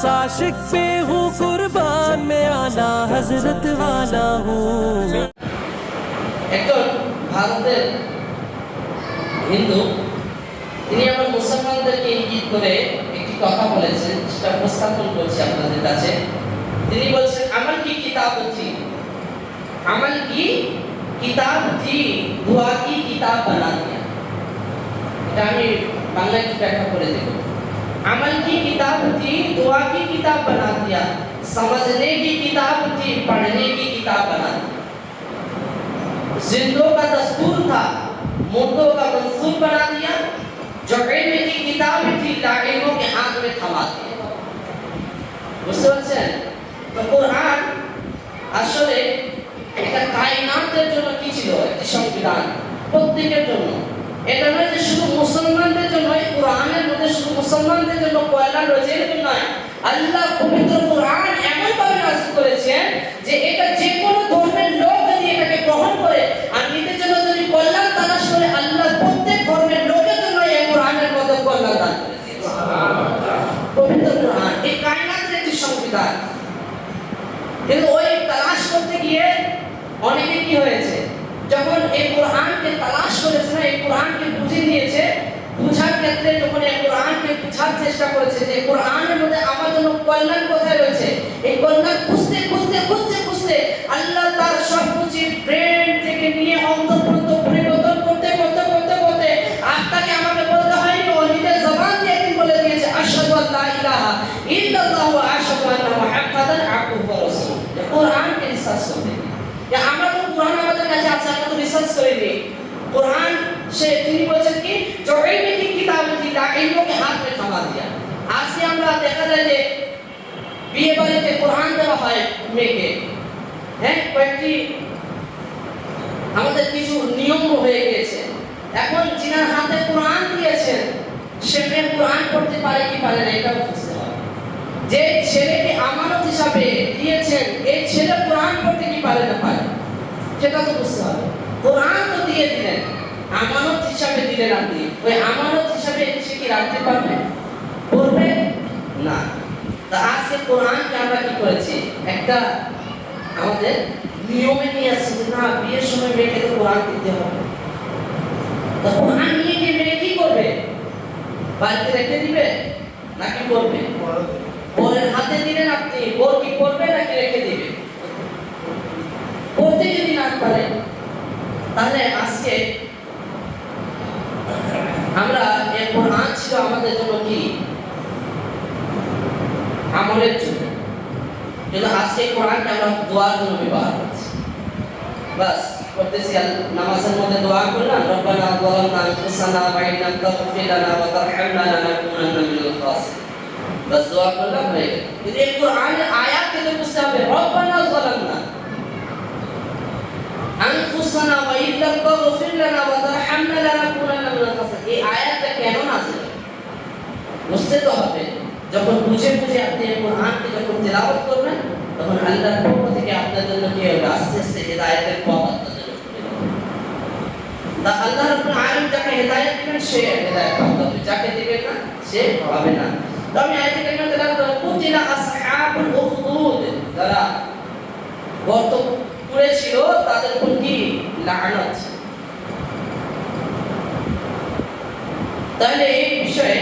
बस आशिक पे हूँ कुर्बान में आना हजरत वाला हूँ একজন ভারতের হিন্দু তিনি আবার মুসলমানদেরকে ইঙ্গিত করে একটি কথা বলেছেন সেটা উপস্থাপন করছি আপনাদের কাছে তিনি বলছেন আমল কি কিতাব থি আমল কি কিতাব থি দুয়া কি কিতাব বানা দিয়া এটা আমি বাংলায় একটু ব্যাখ্যা করে দেব আমল की किताब थी दुआ की किताब बना दिया समझने की किताब थी पढ़ने की किताब बना दी जिंदों का दस्तूर था मुर्दों का मंसूर बना दिया जो इल्म की किताब थी लाइलों के हाथ में थमा दिया বুঝতে পারছেন তো কোরআন আসলে একটা কায়নাতের জন্য কি ছিল একটি সংবিধান প্রত্যেকের জন্য এটা নয় যে শুধু মুসলমানদের জন্য কোরআনের মধ্যে শুধু মুসলমানদের জন্য কল্যাণ রয়েছে এরকম নয়, আল্লাহ পবিত্র কোরআন এমন ভাবে নাজিল করেছেন যে এটা যে কোনো ধর্মের লোক যদি এটাকে গ্রহণ করে, আর নিজের জন্য যদি কল্যাণ তালাশ করে আল্লাহ প্রত্যেক ধর্মের লোকের জন্য এই কোরআনের মধ্যে কল্যাণ দান পবিত্র কোরআন, এই কায়নাতের একটি সংবিধান। কিন্তু ওই তালাশ করতে গিয়ে অনেকে কি হয়েছে? যখন এই কোরআনকে তালাশ করেছে না, এই কোরআনকে বুঝে নিয়েছে, বুঝার ক্ষেত্রে যখন এই কোরআনকে বুঝার চেষ্টা করেছে যে কোরআনের মধ্যে আমার জন্য কল্যাণ কোথায় রয়েছে, এই কল্যাণ খুঁজতে খুঁজতে খুঁজতে খুঁজতে আল্লাহ তার সবকিছু ব্রেন আজকে আমরা দেখা যায় যে বিয়ে বাড়িতে কোরআন দেওয়া হয় মেয়েকে। হ্যাঁ কয়েকটি আমাদের কিছু নিয়ম হয়ে গিয়েছে। এখন যিনার হাতে কোরআন দিয়েছেন, সে মেয়ে কোরআন পড়তে পারে কি পারে না, এটাও বুঝতে যে ছেলেকে আমানত হিসাবে দিয়েছেন এই ছেলে কোরআন পড়তে কি পারে না পারে, সেটা তো বুঝতে হবে। কোরআন তো দিয়ে দিলেন, আমানত হিসাবে দিলেন আপনি। ওই আমানত হিসাবে সে কি রাখতে পারবে? পড়বে না। তা আজকে আমরা কি করেছি? একটা আমাদের নিয়মে নিয়ে আসছে যে, না, বিয়ের সময় মেয়েকে তো কোরআন দিতে হবে। মেয়ে কি করবে? বাড়িতে রেখে দিবে? নাকি করবে? বরের হাতে দিলেন আপনি বর কি করবে নাকি রেখে দিবে? করতে যদি না পারে, তাহলে আজকে আমরা এর কোরআন ছিল আমাদের জন্য কি? আমলের জন্য। কিন্তু আজকে কোরআনকে আমরা দোয়ার জন্য ব্যবহার করছি? বাস নামাজের মধ্যে দোয়া করলাম, রব্বানা যালামনা আনফুসানা ওয়া তারহামনা মিনাল খাসিরিন। বাস, দোয়া আয়াত থেকে বুঝতে হবে, রব্বানা যালামনা আনফুসানা ওয়া ইন লাম তাগফির ওয়া তারহামনা মিনাল খাসিরিন। এই আয়াতটা কেন নাযিল বুঝতে তো হবে। যখন বুঝে বুঝে আপনি এই কোরআনকে যখন তেলাওয়াত করবেন তখন আল্লাহর পক্ষ থেকে আপনার জন্য কি হবে আস্তে আস্তে হেদায়েতের পথ আপনার জন্য খুলে যাবে তা আল্লাহ রাব্বুল আলামিন যাকে হেদায়েত দিবেন সে হেদায়েত পাবে যাকে দিবেন না সে পাবে না তো আমি আয়াতে কারিমা তেলাওয়াত করব কুতিলা আসহাবুল উখদুদ যারা গর্ত করেছিল তাদের উপর কি লানত তাহলে এই বিষয়ে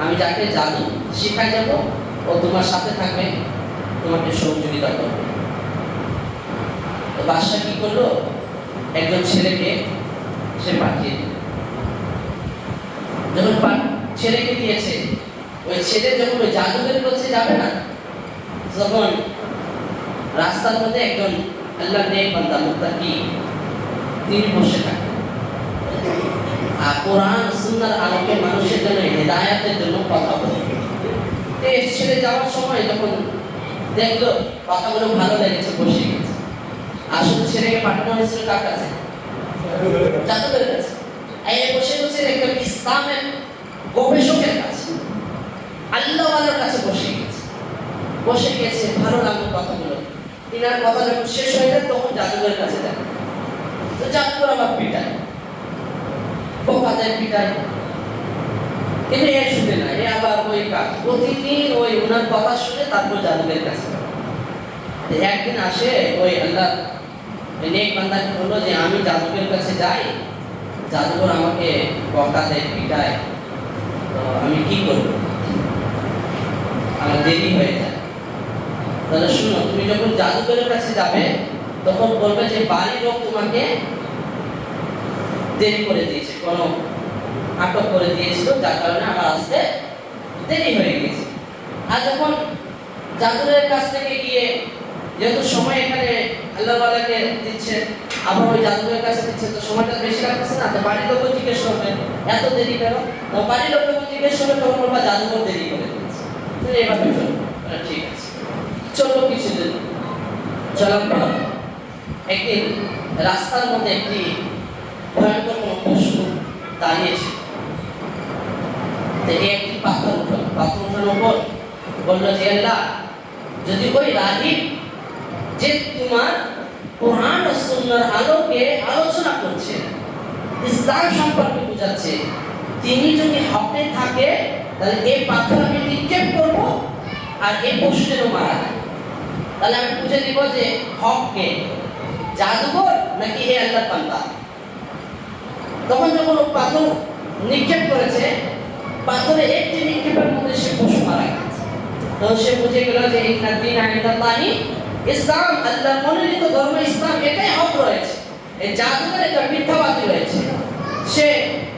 আমি যাকে জাদু শেখাই যাব ও তোমার সাথে থাকবে, তোমাকে সহযোগিতা করবে। তো বাদশা কি করল? একজন ছেলেকে সে পাঠিয়ে দিল। যখন ছেলেকে দিয়েছে, ওই ছেলে যখন ওই জাদুঘরের কাছে যাবে না, তখন রাস্তার মধ্যে একজন আল্লাহ নেক বান্দা মুক্তা কি তিনি বসে থাকেন আর কোরআন সুন্নাহর আলোকে মানুষের হেদায়েতের জন্য কথা বলে। ছেড়ে যাওয়ার সময় যখন দেখল কথাগুলো ভালো লেগেছে, বসে গেছে। আসলে ছেলেকে পাঠানো হয়েছিল কার কাছে? বসে গেছে। বসে গেছে, ভালো লাগল কথাগুলো। শেষ হয়ে যায়, তখন জাদুঘরের কাছে যায়। তো জাদুঘর আবার পিটায়। পোকা পিটায়। কিন্তু এ শুনে না, এ আবার ওই কাজ প্রতিদিন ওই ওনার কথা শুনে তারপর জাদুঘরের কাছে। একদিন আসে ওই আল্লাহ নেক বান্দাকে বলল যে, আমি জাদুঘরের কাছে যাই জাদুঘর আমাকে বকা দেয় পিটায়। তো আমি কি করব? আমার দেরি হয়ে যায়। তাহলে শুনো, তুমি যখন জাদুঘরের কাছে যাবে, তখন বলবে যে, বাড়ির লোক তোমাকে দেরি করে দিয়েছে, কোনো আটক করে দিয়েছিল, যার কারণে আমার আসতে দেরি হয়ে গেছে। আর যখন জাদুরের কাছ থেকে গিয়ে যেহেতু সময় এখানে আল্লাহ বালাকে দিচ্ছে, আবার ওই জাদুরের কাছে দিচ্ছে, তো সময়টা বেশি লাগতেছে না, তো বাড়ির লোকও জিজ্ঞেস করবে, এত দেরি কেন? তো বাড়ির লোক জিজ্ঞেস করবে, তখন বলবা জাদুঘর দেরি করে দিয়েছে। তো ঠিক আছে। চলল কিছুদিন, চলার পর একদিন রাস্তার মধ্যে একটি ভয়ঙ্কর কোনো পশু দাঁড়িয়েছে তো এই একটি পাথর উঠল? পাথর উঠানোর বলল যে আল্লাহ, যদি ওই রাহিব যে তোমার কোরআন ও সুন্নাহর আলোকে আলোচনা করছে, ইসলাম সম্পর্কে বোঝাচ্ছে, তিনি যদি হকে থাকে, তাহলে এই পাথর আমি নিক্ষেপ করব আর এই পশু যেন মারা তাহলে আমি বুঝে দিব যে হককে জাদুঘর নাকি হে আল্লাহ পান্তা তখন যখন পাথর নিক্ষেপ করেছে পাথরে একটি নিক্ষেপের মধ্যে সে পশু মারা গেছে। তো সে বুঝে গেল যে এই দিন আইনাল্লাহি ইসলাম আল্লাহ মনোনীত ধর্ম, ইসলাম, এটাই হক রয়েছে। এই জাদুঘর এটা মিথ্যাবাদী রয়েছে। সে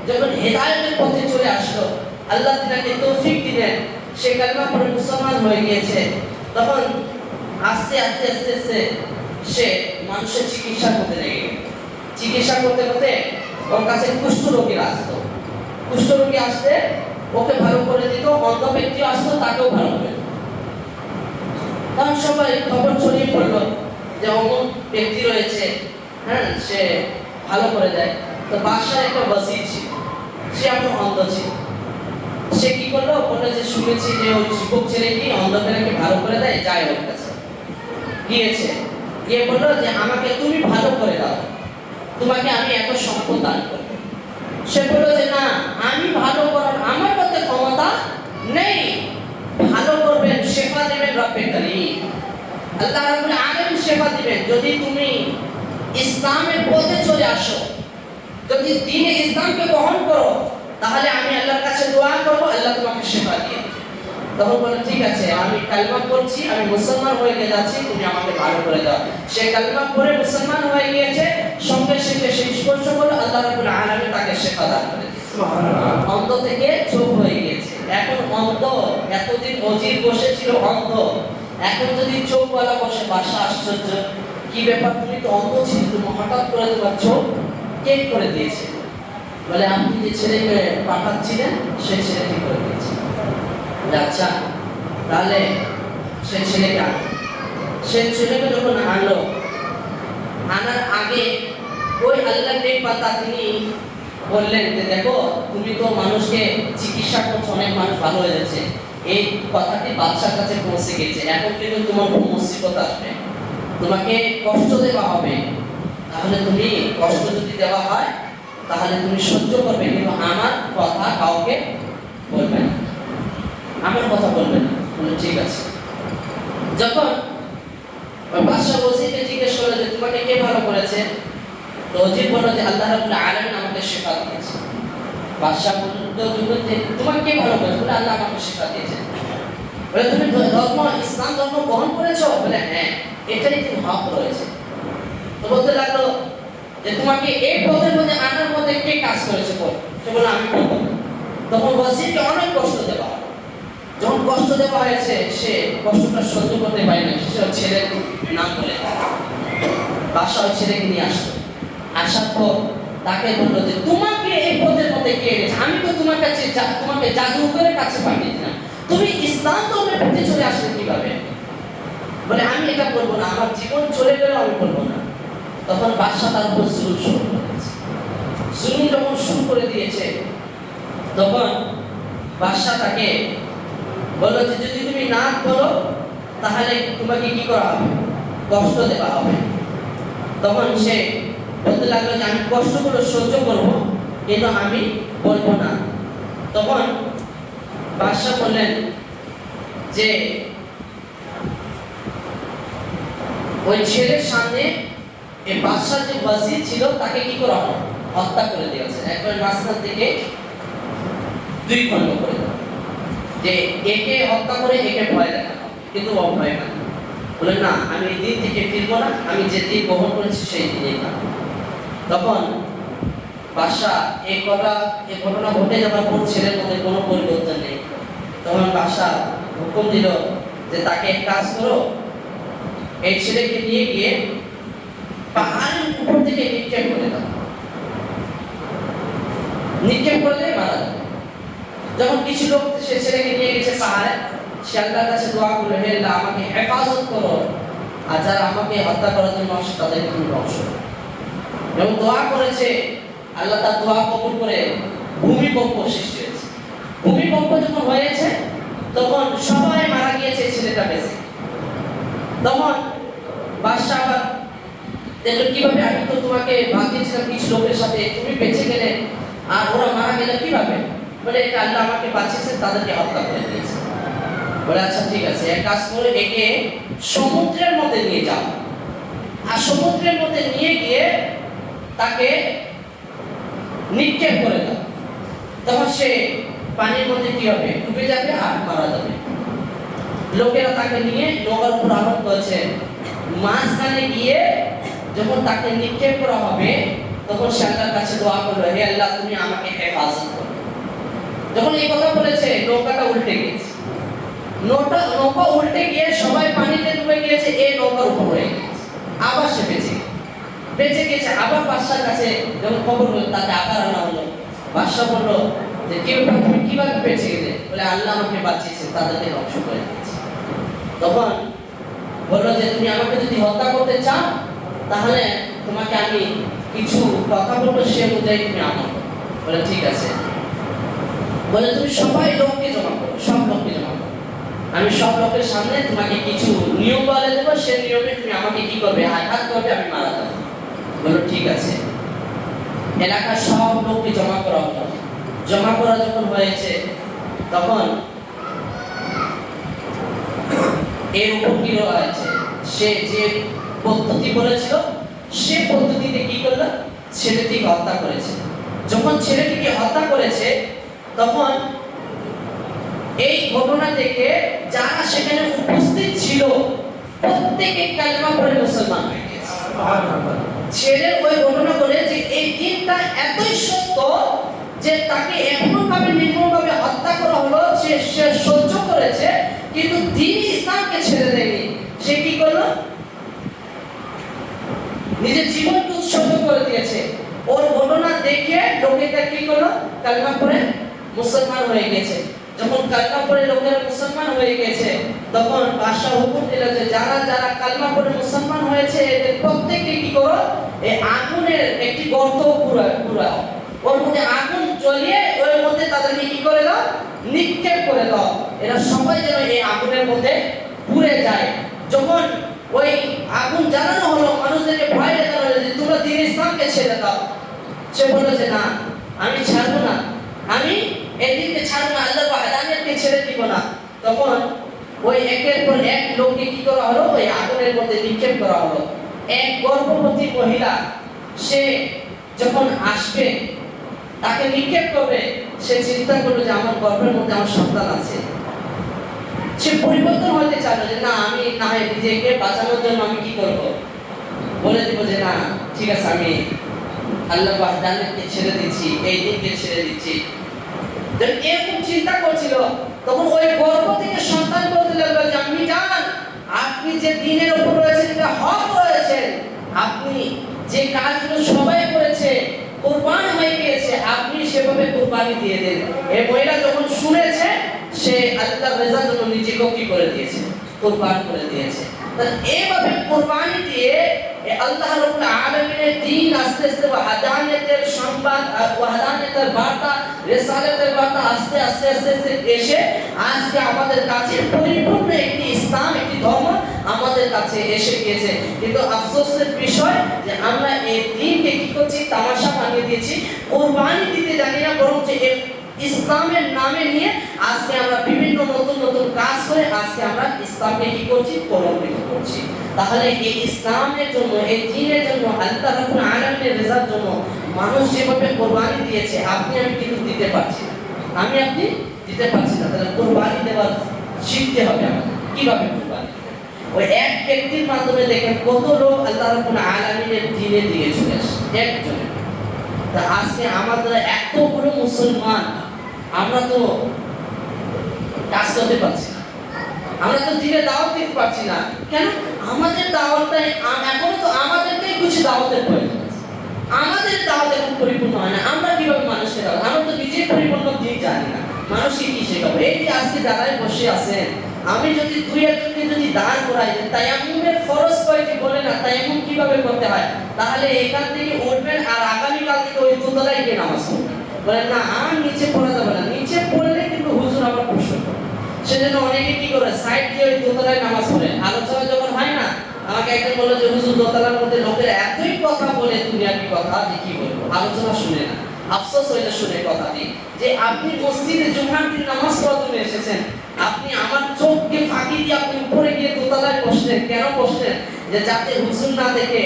যখন হেদায়েতের পথে চলে আসলো, আল্লাহ তিনাকে তৌফিক দিলেন। সে কালমা পড়ে মুসলমান হয়ে গিয়েছে। তখন আস্তে আস্তে আস্তে আস্তে সে মানুষের চিকিৎসা করতে লেগে চিকিৎসা করতে করতে ওর কাছে কুষ্ঠ রোগীরা আসতো কুষ্ঠ রোগী আসতে ওকে ভালো করে দিত, অন্ধ ব্যক্তি আসতো, তাকেও ভালো করে তখন সবাই খবর ছড়িয়ে পড়ল যে অমুক ব্যক্তি রয়েছে হ্যাঁ সে ভালো করে দেয়। তো বাসায় একটা বসি ছিল, সে এখন অন্ধ ছিল। সে কি করল? বলল যে, শুনেছি যে ওই যুবক ছেলেটি অন্ধকে নাকি ভালো করে দেয়, যায় ওর কাছে। গিয়েছে, গিয়ে বলল যে, আমাকে তুমি ভালো করে দাও। তোমাকে আমি এত সম্পদ দান করব। সে বলল যে, না, আমি ভালো করার, আমার ক্ষমতা নেই। ভালো করবেন শেফা দেবেন রব্বে করিম। আল্লাহ রাব্বুল আলামিন শেফা দিবেন। যদি তুমি ইসলামের পথে চলে আসো যদি দিনে ইসলামকে গ্রহণ করো তাহলে আমি আল্লাহর কাছে দোয়া করব আল্লাহ তোমাকে শেফা দিয়ে তখন বলে ঠিক আছে আমি কালমা পড়ছি আমি মুসলমান হয়ে গিয়ে যাচ্ছি তুমি আমাকে ভালো করে দাও। সে কালমা পড়ে মুসলমান হয়ে গিয়েছে সঙ্গে সঙ্গে সে স্পর্শ করল আল্লাহ রাব্বুল আলামিন তাকে শেফা দান করে। অন্ধ থেকে চোখ হয়ে এখন অন্ধ, এতদিন অজির বসেছিল অন্ধ। এখন যদি চোখওয়ালা বসে, বাসা আশ্চর্য। কি ব্যাপার তুমি তো, অন্ধ ছিল তুমি হঠাৎ করে তোমার চোখ কেক করে দিয়েছে। বলে, আপনি যে ছেলেকে পাঠাচ্ছিলেন, সেই ছেলেটি করে দিয়েছে। আচ্ছা তাহলে ছেলেকে আনো সেই ছেলেকে যখন আনলো, আনার আগে ওই আল্লাহ নেক পাতা তিনি বললেন যে, দেখো, তুমি তো মানুষকে চিকিৎসা করছ, অনেক মানুষ ভালো হয়ে যাচ্ছে। এই কথাটি বাচ্চার কাছে পৌঁছে গেছে। এখন কিন্তু তোমার মুসিবত আসবে। তোমাকে কষ্ট দেওয়া হবে। তাহলে তুমি কষ্ট যদি দেওয়া হয়, তাহলে তুমি সহ্য করবে, কিন্তু আমার কথা কাউকে বলবে না। আমার কথা বলবে না। ঠিক আছে। যখন বাদশাহ ওজিরকে জিজ্ঞেস করল যে, তোমাকে কে ভালো করেছে? তো ওজির যে আল্লাহ রাব্বুল আলামিন আমাকে শেফা দিয়েছে বাদশাহ বলল যে তোমাকে ভালো করেছে বলে, আল্লাহ আমাকে শেফা দিয়েছে বলে, তুমি ধর্ম, ইসলাম ধর্ম গ্রহণ করেছ? বলে হ্যাঁ এটাই তুমি হক রয়েছে। তো বলতে লাগল যে, তোমাকে এই পথের মধ্যে আনার মধ্যে কে কাজ করেছে সে বলল, আমি তখন ওয়াজিরকে অনেক কষ্ট দেওয়া। যখন কষ্ট দেওয়া হয়েছে, সে কষ্টটা সহ্য করতে পারে না। সে ছেলের নাম বলে বাসা ছেলেকে নিয়ে আসলো। আসার পর তাকে বলল যে, তোমাকে এই পথের মধ্যে কে এনেছে? আমি তো তোমার কাছে তোমাকে জাদুঘরের কাছে পাঠিয়েছিলাম। তুমি ইসলাম তো বলে, আমি এটা করব না, আমার জীবন চলে গেলে আমি করব না। তখন বাদশাহ তার উপর জুলুম শুরু করেছে জুলুম যখন শুরু করে দিয়েছে, তখন বাদশাহ তাকে বলল যে, যদি তুমি না করো, তাহলে তোমাকে কি করা হবে? কষ্ট দেওয়া হবে। তখন সে বলতে লাগল যে আমি কষ্টগুলো সহ্য করব, কিন্তু আমি বলব না। তখন বাদশাহ বললেন যে, ওই ছেলের সামনে এই বাদশার যে ওয়াজির ছিল, তাকে কি করা হলো? হত্যা করে দিয়েছে। একবার মাঝখান থেকে দুই খণ্ড করে যে একে হত্যা করে একে ভয় দেখানো, কিন্তু ও ভয় পায় না। বলে না, আমি এই দিন থেকে ফিরবো না, আমি যে দিন গ্রহণ করেছি সেই দিনেই থাকব তখন বাদশাহ এই কথা, এই ঘটনা ঘটে যাওয়ার পর ছেলের মধ্যে কোনো পরিবর্তন নেই। তখন বাদশাহ হুকুম দিল যে তাকে এক কাজ করো, এই ছেলেকে নিয়ে গিয়ে পাহাড়ের উপর থেকে নিক্ষেপ করে দাও। নিক্ষেপ করলে মারা যাবে। যখন কিছু লোক সে ছেলেকে নিয়ে গেছে পাহাড়ে, সে আল্লাহর কাছে দোয়া করল, হে আল্লাহ, আমাকে হেফাজত করো। আর যারা আমাকে হত্যা করার জন্য তাদেরকে তুমি ধ্বংস করো। এবং দোয়া করেছে, আল্লাহ তার দোয়া কবুল করে ভূমিকম্প সৃষ্টি হয়েছে। ভূমিকম্প যখন হয়েছে, তখন সবাই মারা গিয়েছে ছেলেটা বেঁচে। তখন বাদশাহ আবার দেখল কীভাবে আমি তো তোমাকে বাঁচিয়েছিলাম কিছু লোকের সাথে, তুমি বেঁচে গেলে আর ওরা মারা গেলে কীভাবে? বলে, এটা আল্লাহ আমাকে বাঁচিয়েছে, তাদেরকে হত্যা করে দিয়েছে। বলে আচ্ছা ঠিক আছে, এক কাজ করে, একে সমুদ্রের মধ্যে নিয়ে যাও। আর সমুদ্রের মধ্যে নিয়ে গিয়ে তাকে নিক্ষেপ করে দাও। তখন সে পানির মধ্যে কি হবে? ডুবে যাবে আর মারা যাবে। লোকেরা তাকে নিয়ে নৌকার উপর আরোপ করেছে। মাঝখানে গিয়ে যখন তাকে নিক্ষেপ করা হবে, তখন সে আল্লাহর কাছে দোয়া করল, হে আল্লাহ, তুমি আমাকে হেফাজত করো। যখন এই কথা বলেছে, নৌকাটা উল্টে গেছে নৌকা নৌকা উল্টে গিয়ে সবাই পানিতে ডুবে গিয়েছে এই নৌকার উপর হয়ে গেছে আবার সে বেঁচে গেছে। বেঁচে গেছে, আবার বাদশার কাছে যখন খবর হলো তাকে আকার আনা হলো। বাদশাহ বলল, যে কেউ তুমি কীভাবে বেঁচে গেলে? বলে, আল্লাহ আমাকে বাঁচিয়েছে তাদেরকে ধ্বংস করে দিয়েছে। তখন বলল যে, তুমি আমাকে যদি হত্যা করতে চাও, তাহলে তোমাকে আমি কিছু কথা বলব, সে অনুযায়ী তুমি করো। বলে, ঠিক আছে। বলে, তুমি সবাই লোককে জমা করো, সব লোককে জমা করো। আমি সব লোকের সামনে তোমাকে কিছু নিয়ম বলে দেবো, সে নিয়মে তুমি আমাকে কি করবে? আঘাত করবে আমি মারা যাব। বলল ঠিক আছে। এলাকার সব লোককে জমা করা হলো। জমা করা যখন হয়েছে, তখন এর উপর কি হয়েছে সে যে পদ্ধতি বলেছিল, সে পদ্ধতিতে কি করল? ছেলেটিকে হত্যা করেছে। যখন ছেলেটিকে হত্যা করেছে, তখন এই ঘটনা থেকে যারা সেখানে উপস্থিত ছিল, প্রত্যেকে কালেমা পড়ে মুসলমান হয়ে গেছে। ছেলের ওই ঘটনা বলে যে এই দিনটা এতই সত্য যে তাকে এমন ভাবে নির্মম ভাবে হত্যা করা হলো, সে সে সহ্য করেছে, কিন্তু দিন ইসলামকে ছেড়ে দেয়নি। সে কি করল? নিজের জীবনকে উৎসর্গ করে দিয়েছে। ওর ঘটনা দেখে লোকেরা কি করল? কালমা পড়ে মুসলমান হয়ে গেছে। যখন কালমা পড়ে লোকেরা মুসলমান হয়ে গেছে, তখন বাদশাহ হুকুম দিল যে যারা যারা কালমা পড়ে মুসলমান হয়েছে, এদের প্রত্যেককে কি করো? এই আগুনের একটি গর্ত পুরা পুরা ওর মধ্যে আগুন জ্বলিয়ে ওর মধ্যে তাদেরকে কি করে দাও? নিক্ষেপ করে দাও। এরা সবাই যেন এই আগুনের মধ্যে পুড়ে যায়। যখন ওই আগুন জ্বালানো হলো, মানুষদেরকে ভয় দেখানো হলো যে তোমরা দিন ইসলামকে ছেড়ে দাও। সে বলল যে না, আমি ছাড়বো না। আমি এদিনকে ছাড়বো না আল্লাহ আদানিয়াকে ছেড়ে দিব না। তখন ওই একের পর এক লোককে কি করা হলো? ওই আগুনের মধ্যে নিক্ষেপ করা হলো। এক গর্ভবতী মহিলা, সে যখন আসবে, তাকে নিক্ষেপ করবে, সে চিন্তা করবে যে আমার গর্ভের মধ্যে আমার সন্তান আছে। সে পরিবর্তন হতে চাইলো যে না, আমি না হয় নিজেকে বাঁচানোর জন্য আমি কি করব? বলে দিব যে না, ঠিক আছে, আমি আল্লাহ বাহদানকে ছেড়ে দিচ্ছি, এই দিনকে ছেড়ে দিচ্ছি। এরকম চিন্তা করছিল তখন ওই গর্ভ থেকে সন্তান বলতে লাগল যে আপনি জান, আপনি যে দিনের উপর রয়েছেন, এটা হক রয়েছেন আপনি যে কাজগুলো সবাই করেছে, কোরবান হয়ে গিয়েছে, আপনি সেভাবে কোরবানি দিয়ে দেন। এই মহিলা যখন শুনেছে, সে আল্লাহ রেজার জন্য নিজেকে কি করে দিয়েছে? কোরবান করে দিয়েছে। এইভাবে কোরবানি দিয়ে এ আজকে আমাদের কাছে একটি ইসলাম একটি ধর্ম আমাদের কাছে এসে গিয়েছে। কিন্তু আফসোসের বিষয় যে আমরা এই দিনকে কি করছি? তামাশা বানিয়ে দিয়েছি। কোরবানি দিতে জানি না বরং যে ইসলামের নামে নিয়ে আজকে আমরা বিভিন্ন নতুন নতুন কাজ করে আজকে আমরা ইসলামকে কি করছি? প্রলম্বিত করছি। তাহলে এই ইসলামের জন্য, এই দিনের জন্য, আল্লাহ রাব্বুল আলামিনের রেজার জন্য মানুষ যেভাবে কোরবানি দিয়েছে, আপনি আমি কিন্তু দিতে পারছি না। আমি আপনি দিতে পারছি না। তাহলে কোরবানি দেওয়ার শিখতে হবে আমাদের কীভাবে কোরবানি ওই এক ব্যক্তির মাধ্যমে দেখেন কত লোক আল্লাহ রাব্বুল আলামিনের দিনে দিয়ে চলে আসে। একজনের। তা আজকে আমাদের এতগুলো মুসলমান আমরা তো কাজ করতে পারছি না। আমরা তো দিনে দাওয়াত দিতে পারছি না। কেন? আমাদের দাওয়াতটাই এখনও তো আমাদেরকেই কিছু দাওয়াতের প্রয়োজন আমাদের দাওয়াত এখন পরিপূর্ণ হয় না। আমরা কীভাবে মানুষকে দাওয়াত আমরা তো নিজে পরিপূর্ণ দিন জানি না। মানুষকে কি শেখাবো? এই যে আজকে যারাই বসে আছেন, আমি যদি দুই একজনকে যদি দাঁড় করাই, যে তায়াম্মুমের ফরজ কয়েকটি বলে না তায়াম্মুম কীভাবে করতে হয়? তাহলে এখান থেকে উঠবেন আর আগামীকাল থেকে ওই দোতলায় গিয়ে নামাজ পড়বেন। বলেন, না, আর নিচে পড়া যাবে না নিচে পড়লে কিন্তু হুজুর আবার প্রশ্ন করবে সেজন্য অনেকে কি করে? সাইড দিয়ে ওই দোতলায় নামাজ পড়ে। আলোচনা যখন হয় না, আমাকে একজন বলল যে, হুজুর, দোতলার মধ্যে লোকের এতই কথা বলে দুনিয়াবি কথা যে কি বলব? আলোচনা শুনে না। আফসোস হইলে শুনে কথাটি যে, আপনি মসজিদে দিন নামাজ পড়ার জন্য এসেছেন। আপনি আমার চোখকে ফাঁকি দিয়ে আপনি উপরে গিয়ে দোতলায় বসলেন। কেন বসলেন? যে যাতে হুজুর না দেখে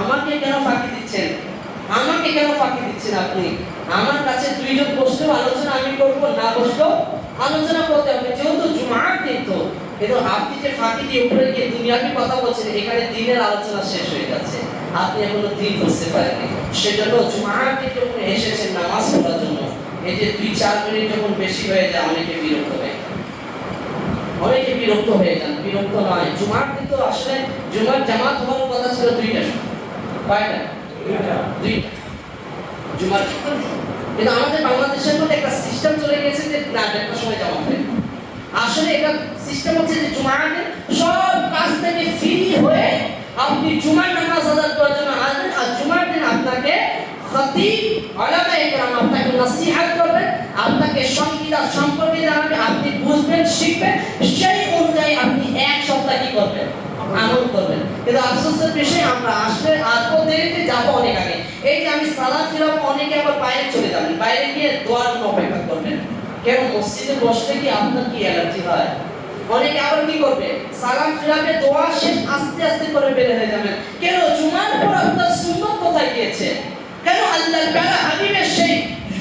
আমাকে কেন ফাঁকি দিচ্ছেন? আমাকে কেন ফাঁকি দিচ্ছেন আপনি? আমার কাছে দুইজন বসলেও আলোচনা আমি করব, না বসলেও আলোচনা করতে হবে। যেহেতু জুমার দিন তো কিন্তু আপনি যে ফাঁকি দিয়ে উপরে গিয়ে দুনিয়াবি কথা বলছেন এখানে দিনের আলোচনা শেষ হয়ে যাচ্ছে আপনি এখনও দিন বুঝতে পারেননি। সেজন্য জুমার দিন যখন এসেছেন নামাজ পড়ার জন্য এই যে দুই চার মিনিট যখন বেশি হয়ে যায় অনেকে বিরক্ত হয়ে। অনেকে বিরক্ত হয়ে যান। বিরক্ত নয়। জুমার দিন তো আসলে জুমার জামাত হওয়ার কথা ছিল দুইটা কয়টা? দুইটা। জুমার কিন্তু আমাদের বাংলাদেশের মধ্যে একটা সিস্টেম চলে গেছে যে না একটা সময় জমা হবে। আসলে এটা সিস্টেম হচ্ছে যে জুমার সব কাজ থেকে ফ্রি হয়ে আপনি জুমার নামাজ আদায় করার জন্য আসবেন। আর জুমার দিন আপনাকে খতিব, ওলামা ইকরাম আপনাকে নসিহত করবেন, আপনাকে সংবিধান সম্পর্কে জানাবে আপনি বুঝবেন, শিখবেন, সেই অনুযায়ী আপনি এক সপ্তাহ কি করবেন? আমল করবেন। কিন্তু আফসোসের বিষয়, আমরা আসলে তো দেরিতে যাব অনেক আগে। এই যে আমি সালাম ফিরাবো অনেকে আবার বাইরে চলে যাবেন। বাইরে গিয়ে দোয়ার অপেক্ষা করবেন। কেন মসজিদে বসলে কি আপনার কি অ্যালার্জি হয়? অনেকে আবার কি করবে? সালাম ফিরাবে দোয়া শেষ আস্তে আস্তে করে বের হয়ে যাবেন কেন? জুমার পর আপনার কোথায় গিয়েছে? কেন আল্লাহর প্যারা হাবিবের সেই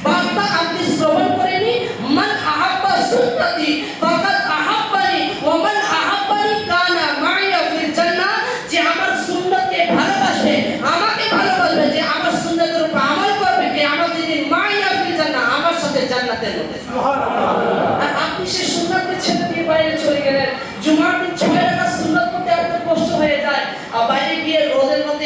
বার্তা আপনি শ্রবণ করেনি মান আহাব্বা সুন্নতি ফাকাদ আহাব্বানি ওয়া মান আহাব্বানি কানা মাইয়া ফিল জান্নাহ যে আমার সুন্নতকে ভালোবাসে আমাকে ভালোবাসবে যে আমার সুন্নতের উপর আমল করবে যে আমার দিদির মাইয়া ফিল জান্নাহ আমার সাথে জান্নাতের মধ্যে আর আপনি সেই সুন্নতকে ছেড়ে দিয়ে বাইরে চলে গেলেন জুমার দিন ছয় রাখা সুন্নত করতে আপনার কষ্ট হয়ে যায় আর বাইরে গিয়ে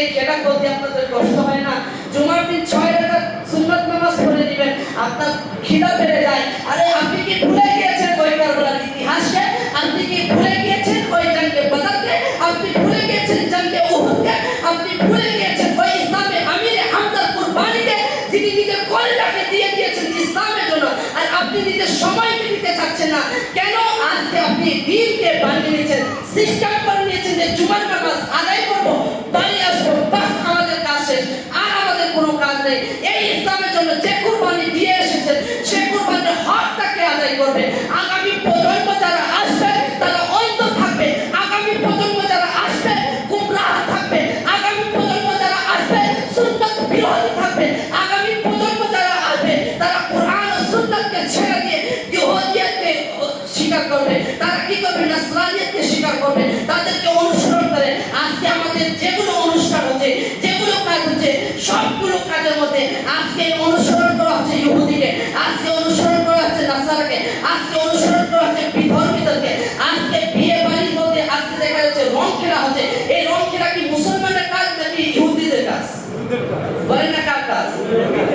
রোদের করতে আপনাদের কষ্ট হয় না, জুমার দিন ছয় রাখা সুন্নত নামাজ পড়ে দিবেন আপনার খিদা বেড়ে যায়। আরে, আপনি কি ভুলে গিয়েছেন ওই কারবালার ইতিহাসকে? আপনি কি ভুলে গিয়েছেন ওই জঙ্গে বদরকে? আপনি ভুলে গিয়েছেন জঙ্গে উহুদকে? আপনি ভুলে গিয়েছেন ওই ইসলামে আমিরে হামজার কুরবানিকে, যিনি নিজের কলেজাকে দিয়ে দিয়েছেন ইসলামের জন্য। আর আপনি নিজের সময়কে দিতে চাচ্ছেন না। কেন আজকে আপনি দিনকে বানিয়ে নিয়েছেন সিস্টেম করে নিয়েছেন যে জুমার নামাজ আদায় করব বাড়ি আসব বাস আমাদের কাজ শেষ আর আমাদের কোনো কাজ নেই এই ইসলামের জন্য যে কুরবানি দিয়ে এসেছেন সে কুরবানির হকটাকে আদায় করবে আগামী প্রজন্ম যারা আসবে তারা অন্ত থাকবে আগামী প্রজন্ম যারা আসবে গুমরাহ থাকবে আগামী প্রজন্ম যারা আসবে সুন্নত বিরোধী থাকবে আগামী প্রজন্ম যারা আসবে তারা কোরআন ও সুন্নতকে ছেড়ে দিয়ে ইহুদিয়তকে স্বীকার করবে, তারা কি করবে? নাসরানিয়াতকে স্বীকার করবে? তাদেরকে অনুসরণ করে আজকে আমাদের যেগুলো অনুষ্ঠান হচ্ছে, যেগুলো কাজ হচ্ছে, সবগুলো কাজের মধ্যে আজকে অনুসরণ করা হচ্ছে ইহুদিকে, আজকে অনুসরণ করা হচ্ছে নাসারাকে, আজকে অনুসরণ করা হচ্ছে বিধর্মীদেরকে আজকে বিয়ে বাড়ির মধ্যে আজকে দেখা যাচ্ছে রং খেলা হচ্ছে এই রং খেলা কি মুসলমানের কাজ নাকি ইহুদিদের কাজ বলেন না কার কাজ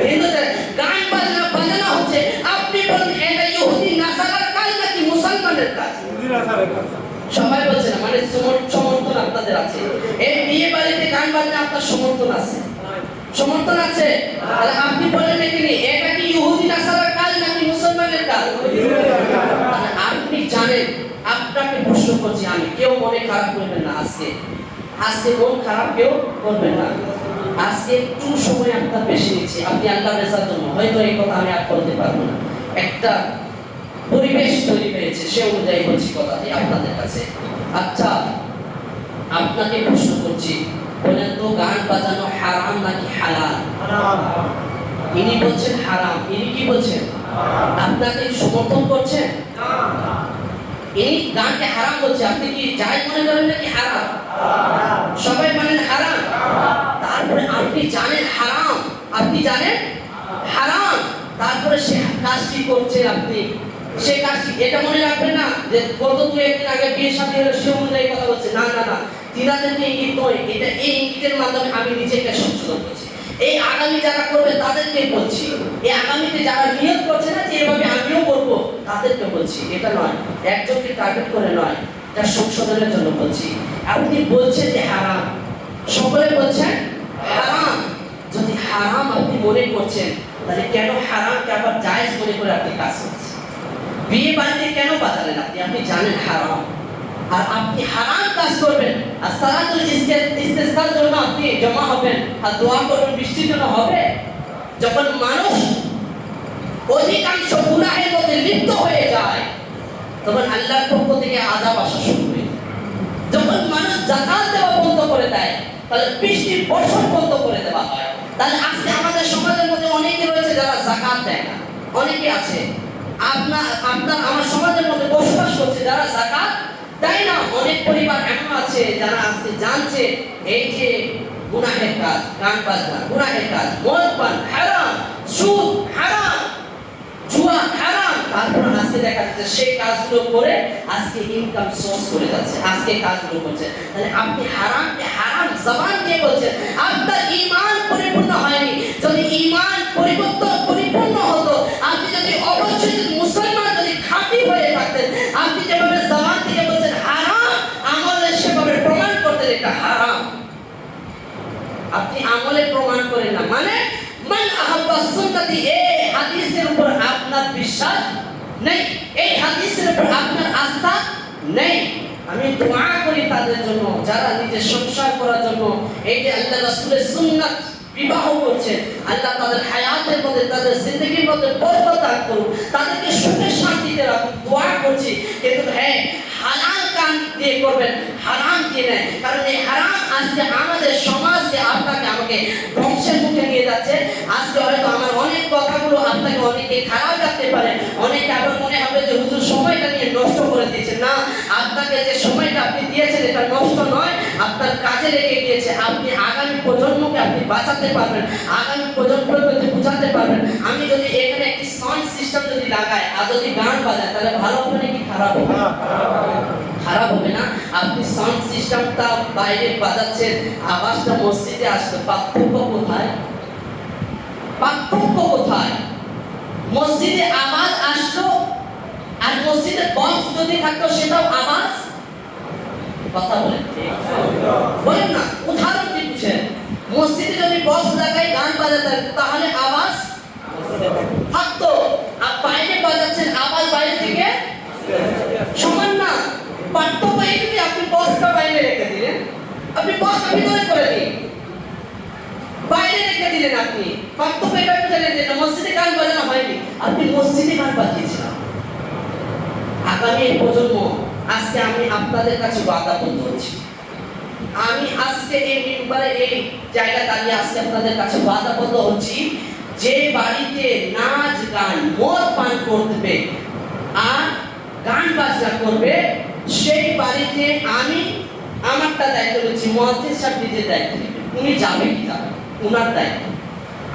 হিন্দুদের গান বাজনা বাজানো হচ্ছে আপনি বলেন এটা ইহুদি নাসারার কাজ নাকি মুসলমানের কাজ সবাই বলছে না মানে সমর- সমর্থন আপনাদের আছে এই বিয়ে বাড়িতে গান বাজনা আপনার সমর্থন আছে সমর্থন আছে? তাহলে আপনি বলেন নি, এটা কি ইহুদি নাসারার কাজ নাকি মুসলমানের কাজ? আপনি জানেন আপনাকে প্রশ্ন করছি আমি কেউ মনে খারাপ করবেন না আজকে। আজকে মন খারাপ কেউ করবেন না। আজকে একটু সময় আপনার বেশি নিচ্ছি? আপনি আল্লাহ রেজার জন্য। হয়তো এই কথা আমি আর বলতে পারব না। একটা পরিবেশ তৈরি হয়েছে সে অনুযায়ী বলছি কথাটি আপনাদের কাছে। আচ্ছা আপনাকে প্রশ্ন করছি বলেন গান বাজানো হারাম নাকি হালাল? ইনি বলছেন হারাম। ইনি কি বলছেন? আপনাকে সমর্থন করছেন ইনি গানকে হারাম বলছে। আপনি কি যাই মনে করেন নাকি হারাম? সবাই মানেন হারাম? তারপরে আপনি জানেন হারাম। আপনি জানেন হারাম। তারপরে সে কাজটি করছে আপনি। সে কাজটি এটা মনে রাখবেন না যে গত দু একদিন আগে বিয়ের সাথে হলো, সে অনুযায়ী কথা বলছে। না না না। তিনাদেরকে ইঙ্গিত নয় এটা এই ইঙ্গিতের মাধ্যমে আমি নিজেকে সংশোধন করছি। এই আগামী যারা করবে, তাদেরকে বলছি। এই আগামীতে যারা নিয়োগ করছে না, যে এভাবে আমিও করব, তাদেরকে বলছি, এটা নয়। একজনকে টার্গেট করে নয়, এটা সংশোধনের জন্য বলছি। আপনি বলছেন যে হারাম। সকলে বলছেন, হারাম। যদি হারাম আপনি মনে করছেন, তাহলে কেন হারামকে আবার জায়েজ মনে করে আপনি কাজ করছেন? বিয়ে বাড়িতে কেন বাজালেন আপনি? আপনি জানেন হারাম। আর আপনি হারাম কাজ করবেন। আর সালাতুল ইস্তে- ইস্তেসকার জন্য আপনি জমা হবেন। আর দোয়া করবেন বৃষ্টির জন্য হবে। যখন মানুষ অধিকাংশ গুনাহের মধ্যে লিপ্ত হয়ে যায়, তখন আল্লাহর পক্ষ থেকে আজাব আসা শুরু হয়ে যখন মানুষ জাকাত দেওয়া বন্ধ করে দেয়, তাহলে বৃষ্টি বর্ষণ বন্ধ করে দেওয়া হয়। তাহলে আজকে আমাদের সমাজের মধ্যে অনেকে রয়েছে যারা জাকাত দেয় না। অনেকে আছে। আপনার আপনার আমার সমাজের মধ্যে বসবাস করছে যারা জাকাত দেয় না? অনেক পরিবার এমন আছে যারা আজকে জানছে, এই যে গুনাহের কাজ গান বাজনা গুনাহের কাজ, মদ পান, হারাম, সুদ হারাম, জুয়া হারাম। তারপর আজকে দেখা যাচ্ছে সেই কাজগুলো করে আজকে ইনকাম সোর্স করে যাচ্ছে, আজকে কাজগুলো করছে। তাহলে আপনি হারামকে হারাম জবান দিয়ে বলছেন, আপনার ঈমান পরিপূর্ণ হয়নি যদি ঈমান পরিবর্তন পরিপূর্ণ হতো আপনি যদি অবশ্যই যদি মুসলমান যদি খাঁটি হয়ে থাকতেন আপনি যেভাবে জবান থেকে বলছেন হারাম আমলে সেভাবে প্রমাণ করতেন এটা হারাম আপনি আমলে প্রমাণ করেন না মানে মান আহাব্বা সুন্নতি, এই হাদিসের উপর আপনার বিশ্বাস নেই। এই হাদিসের উপর আপনার আস্থা নেই। আমি দোয়া করি তাদের জন্য, যারা নিজের সংসার করার জন্য। এই যে আল্লাহ রাসূলের সুন্নাত বিবাহ করছে, আল্লাহ তাদের হায়াতের মধ্যে, তাদের জিন্দগির মধ্যে বরকত দান করুন তাদেরকে সুখে শান্তিতে রাখুন দোয়া করছি। কিন্তু হ্যাঁ হালাল কাম দিয়ে করবেন। হারাম দিয়ে নেয় কারণ এই হারাম আজকে আমাদের সমাজকে আপনাকে আমাকে ধ্বংসের মুখে নিয়ে যাচ্ছে। আজকে হয়তো আমার অনেক কথাগুলো আপনাকে অনেকে খারাপ লাগতে পারে। অনেকে আবার মনে হবে যে হুজুর সময়টা নিয়ে নষ্ট করে দিয়েছেন। না, আপনাকে যে সময়টা আপনি দিয়েছেন এটা নষ্ট নয়। আপনার কাজে লেগে গিয়েছে। আপনি আগামী প্রজন্মকে আপনি বাঁচাতে পারবেন আগামী প্রজন্মকে বুঝাতে পারবেন। আমি যদি এখানে একটি সাউন্ড সিস্টেম যদি লাগাই আর যদি গান বাজাই তাহলে ভালো হবে নাকি খারাপ হবে? খারাপ হবে না? আপনি সাউন্ড সিস্টেমটা বাইরে বাজাচ্ছেন আওয়াজটা মসজিদে আসবে পার্থক্য কোথায়? পার্থক্য কোথায়? মসজিদে আওয়াজ আসলো আর মসজিদে বক্স যদি থাকতো সেটাও আওয়াজ? কথা বলেন। বলেন না, উদাহরণ দিচ্ছেন মসজিদে যদি বক্স লাগাই গান বাজাতেন, তাহলে আওয়াজ থাকতো। আর বাইরে বাজাচ্ছেন, আওয়াজ বাইরে থেকে সমান না। পার্থক্য এইটুকু আপনি বক্সটা বাইরে রেখে দিলেন। আপনি বক্সটা ভিতরে করে দিন। বাইরে রেখে দিলেন আপনি। পার্থক্য এটা জানেন যে মসজিদে গান বাজানো হয়নি। আপনি মসজিদে গান বাজিয়েছিলেন। আগামী প্রজন্ম আজকে আমি আপনাদের কাছে বাধা হচ্ছি আমি আজকে এই মিম্বারে এই জায়গা দাঁড়িয়ে আজকে আপনাদের কাছে বাধা বন্ধ হচ্ছি যে বাড়িতে নাচ, গান, মদ পান করবে আর গান বাজনা করবে, সেই বাড়িতে আমি আমারটা দায়িত্ব নিচ্ছি মহাদিস সাহেব নিজের দায়িত্ব। উনি যাবে কি যাবে উনার দায়িত্ব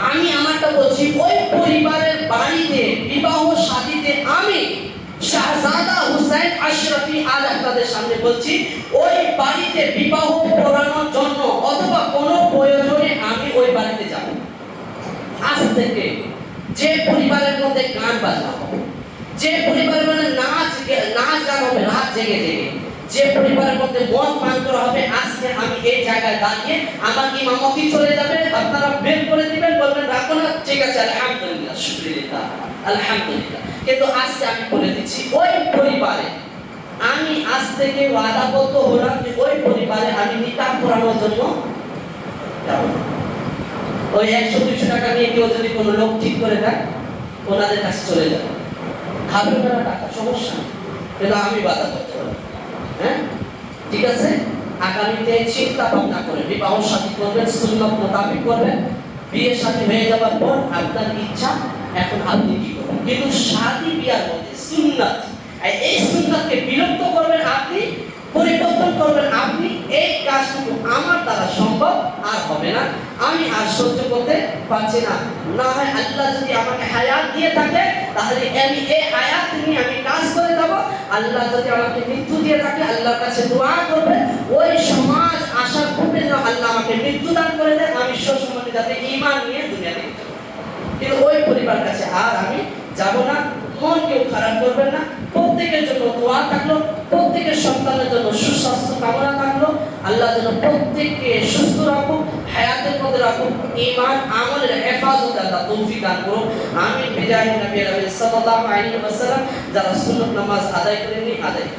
আমি আমারটা বলছি, ওই পরিবারের বাড়িতে, বিবাহ শাদীতে আমি শাহজাদা হুসাইন আশরাফি আজ আপনাদের সামনে বলছি, ওই বাড়িতে বিবাহ পড়ানোর জন্য অথবা কোনো প্রয়োজনে আমি ওই বাড়িতে যাব। আজ থেকে যে পরিবারের মধ্যে গান বাজনা হবে, যে পরিবারের মধ্যে নাচ নাচ গান হবে, রাত জেগে জেগে। যে পরিবারের মধ্যে মন করা হবে, আজকে আমি এই জায়গায় দাঁড়িয়ে আমার ইমামতি চলে যাবে, আপনারা বের করে দিবেন, বলবেন, রাখো না, ঠিক আছে, আলহামদুলিল্লাহ, শুক্রিয়া, আলহামদুলিল্লাহ। কিন্তু আজকে আমি বলে দিচ্ছি, ওই পরিবারে আমি আজ থেকে ওয়াদাবদ্ধ হলাম যে ওই পরিবারে আমি নিকাহ করানোর জন্য ওই একশো দুইশো টাকা নিয়ে কেউ যদি কোনো লোক ঠিক করে দেয়, ওনাদের কাছে চলে যাবে। খাবে টাকা, সমস্যা কিন্তু আমি বাধা করতে হ্যাঁ? ঠিক আছে? আগামীতে চিন্তা ভাবনা বিবাহ সাথী করবেন সুন্নত করবেন। বিয়ে সাথী হয়ে যাওয়ার পর আপনার ইচ্ছা, এখন আপনি কি করবেন? কিন্তু সাথী বিয়ার মধ্যে সুন্নাত। এই সুন্নাতকে বিরক্ত করবেন আপনি, পরিবর্তন করবেন আপনি এই কাজটুকু আমার দ্বারা সম্ভব আর হবে না। আমি আর সহ্য করতে পারছি না। না হয় আল্লাহ যদি আমাকে হায়াত দিয়ে থাকে, তাহলে আমি এই হায়াত নিয়ে আমি কাজ করে যাব। আল্লাহ যদি আমাকে মৃত্যু দিয়ে থাকে, আল্লাহর কাছে দোয়া করবে। ওই সমাজ আসার পূর্বে যেন আল্লাহ আমাকে মৃত্যু দান করে দেয়, আমি সসম্মতি যাতে ইমান নিয়ে দুনিয়া পারি। কিন্তু ওই পরিবার কাছে আর আমি যাব না। মন কেউ খারাপ করবেন না। প্রত্যেকের জন্য দোয়া থাকল, প্রত্যেকের সন্তানের জন্য সুস্বাস্থ্য কামনা থাকল। আল্লাহ যেন প্রত্যেককে সুস্থ রাখুক, হায়াতের মধ্যে রাখুক ইমান আমলের হেফাজত আল্লাহ তৌফিক দান করুন আমি বিজয় নবী আলাইহিস সাল্লাল্লাহু আলাইহি ওয়াসাল্লাম যারা সুন্নত নামাজ আদায় করেননি, আদায়